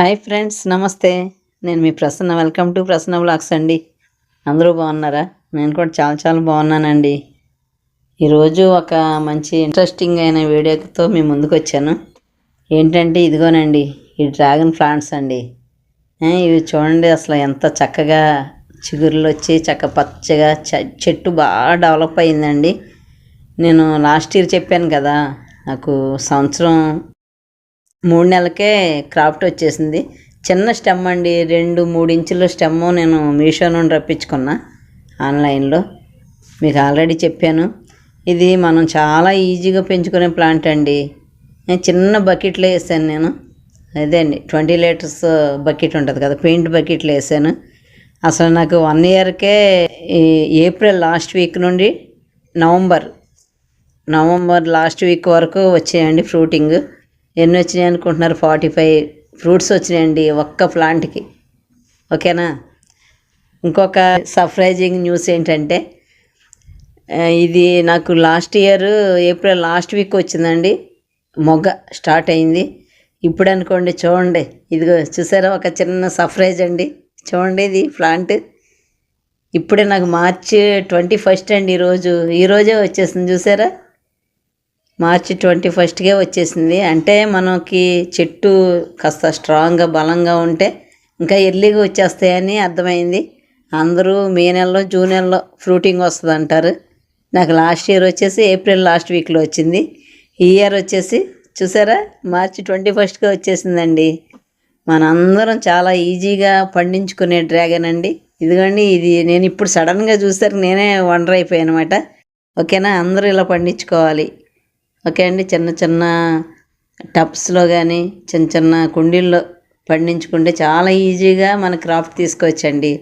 Hi friends నమస్తే. నేను మీ Prasanna. Welcome to Prasanna vlogs అండి. అందరూ బాగున్నారా? నేను కూడా చాలా చాలా బాగున్నానండి. ఈరోజు ఒక మంచి ఇంట్రెస్టింగ్ అయిన వీడియోతో మీ ముందుకు వచ్చాను. ఏంటంటే ఇదిగోనండి ఈ డ్రాగన్ ప్లాంట్స్ అండి. ఇవి చూడండి అసలు ఎంత చక్కగా చిగురులు వచ్చి చక్క పచ్చగా చె- చెట్టు బాగా డెవలప్ అయిందండి. నేను లాస్ట్ ఇయర్ చెప్పాను కదా నాకు సంవత్సరం మూడు నెలలకే క్రాఫ్ట్ వచ్చేసింది. చిన్న స్టెమ్ అండి. రెండు మూడు ఇంచుల స్టెమ్ నేను మీషో నుండి రప్పించుకున్నా ఆన్లైన్లో. మీకు ఆల్రెడీ చెప్పాను. ఇది మనం చాలా ఈజీగా పెంచుకునే ప్లాంట్ అండి. నేను చిన్న బకెట్లో వేసాను నేను. అదే అండి ట్వంటీ లీటర్స్ బకెట్ ఉంటుంది కదా పెయింట్ బకెట్లో వేసాను. అసలు నాకు వన్ ఇయర్కే ఈ ఏప్రిల్ లాస్ట్ వీక్ నుండి నవంబర్ నవంబర్ లాస్ట్ వీక్ వరకు వచ్చాయండి ఫ్రూటింగ్. ఎన్ని వచ్చినాయి అనుకుంటున్నారు? ఫార్టీ ఫైవ్ ఫ్రూట్స్ వచ్చినాయండి ఒక్క ప్లాంట్కి. ఓకేనా? ఇంకొక సర్ప్రైజింగ్ న్యూస్ ఏంటంటే ఇది నాకు last year April last week వచ్చిందండి. మొగ్గ స్టార్ట్ అయింది. ఇప్పుడు అనుకోండి చూడండి. ఇదిగో చూసారా? ఒక చిన్న సర్ప్రైజ్ అండి. చూడండి ఇది ప్లాంట్. ఇప్పుడే నాకు మార్చి ట్వంటీ ఫస్ట్ అండి ఈరోజు ఈరోజే వచ్చేసింది. చూసారా? మార్చి ట్వంటీ ఫస్ట్కే వచ్చేసింది. అంటే మనకి చెట్టు కాస్త స్ట్రాంగ్గా బలంగా ఉంటే ఇంకా ఎర్లీగా వచ్చేస్తాయని అర్థమైంది. అందరూ మే నెలలో జూన్ నెలలో ఫ్రూటింగ్ వస్తుంది అంటారు. నాకు లాస్ట్ ఇయర్ వచ్చేసి ఏప్రిల్ లాస్ట్ వీక్లో వచ్చింది. ఈ ఇయర్ వచ్చేసి చూసారా? మార్చి ట్వంటీ ఫస్ట్గా వచ్చేసిందండి. మనందరం చాలా ఈజీగా పండించుకునే డ్రాగన్ అండి. ఇదిగోండి ఇది నేను ఇప్పుడు సడన్గా చూసరికి నేనే వండర్ అయిపోయాను అనమాట ఓకేనా? అందరూ ఇలా పండించుకోవాలి. ఓకే అండి చిన్న చిన్న టబ్స్లో కానీ చిన్న చిన్న కుండీల్లో పండించుకుంటే చాలా ఈజీగా మన క్రాఫ్ట్ తీసుకోవచ్చండి